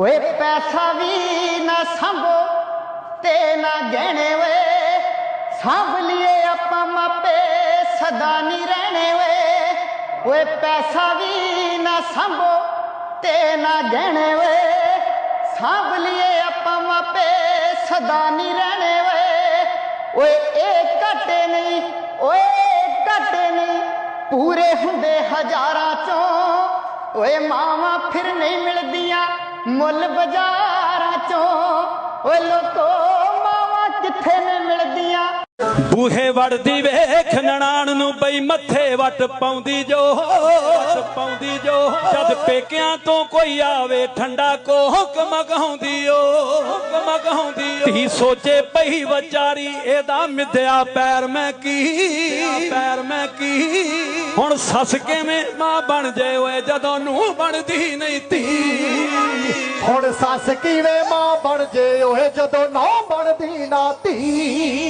ਓਏ ਪੈਸਾ ਵੀ ਨਾ ਸੰਭੋ ਤੇ ਨਾ ਗਹਿਣੇ ਵੇ ਸਾਂਭ ਲਈਏ ਆਪਾਂ ਮਾਪੇ, ਸਦਾ ਨਹੀਂ ਰਹਿਣੇ ਵੇ ਓਏ ਪੈਸਾ ਵੀ ਨਾ ਸੰਭੋ ਤੇ ਨਾ ਗਹਿਣੇ ਵੇ ਸਾਂਭ ਲਈਏ ਆਪਾਂ ਮਾਪੇ, ਸਦਾ ਨਹੀਂ ਰਹਿਣੇ ਵੇ ਓਏ ਇਹ ਘਟੇ ਨਹੀਂ, ਓਏ ਘਟੇ ਨਹੀਂ। ਪੂਰੇ ਹੁੰਦੇ ਹਜ਼ਾਰਾਂ ਚੋਂ। ਓਏ ਮਾਵਾਂ ਫਿਰ ਨਹੀਂ ਮੁੱਲ ਬਾਜ਼ਾਰਾਂ ਚੋਂ। ਓਏ ਲੋਕੋ, ਮਾਵਾਂ ਕਿੱਥੇ ਨੇ ਮਿਲਦੀਆਂ? ਬੂਹੇ ਵੜਦੀ ਵੇਖ ਨਣਾਣ ਨੂੰ ਬਈ ਮੱਥੇ ਵਟ ਪਾਉਂਦੀ ਜੋ। ਪਾਉਂਦੀ ਜੋ। ਜਦ ਪੇਕਿਆਂ ਤੋਂ ਕੋਈ ਆਵੇ, ਠੰਡਾ ਕੋਹਕ ਮਗਾਉਂਦੀ ਓ। ਮਗਾਉਂਦੀ ਓ। ਧੀ ਸੋਚੇ ਪਈ ਵਿਚਾਰੀ, ਇਹਦਾ ਮਿੱਧਿਆ ਪੈਰ ਮੈਂ ਕੀ? ਪੈਰ ਮੈਂ ਕੀ? ਹੁਣ ਸੱਸ ਕਿਵੇਂ ਮਾਂ ਬਣ ਜੇ ਓਏ, ਜਦੋਂ ਨੂੰ ਬਣਦੀ ਨਹੀਂ ਧੀ। ਹੁਣ ਸੱਸ ਕਿਵੇਂ ਮਾਂ ਬਣ ਜੇ ਓਏ ਜਦੋਂ ਨਾ ਬਣਦੀ ਨਾ ਧੀ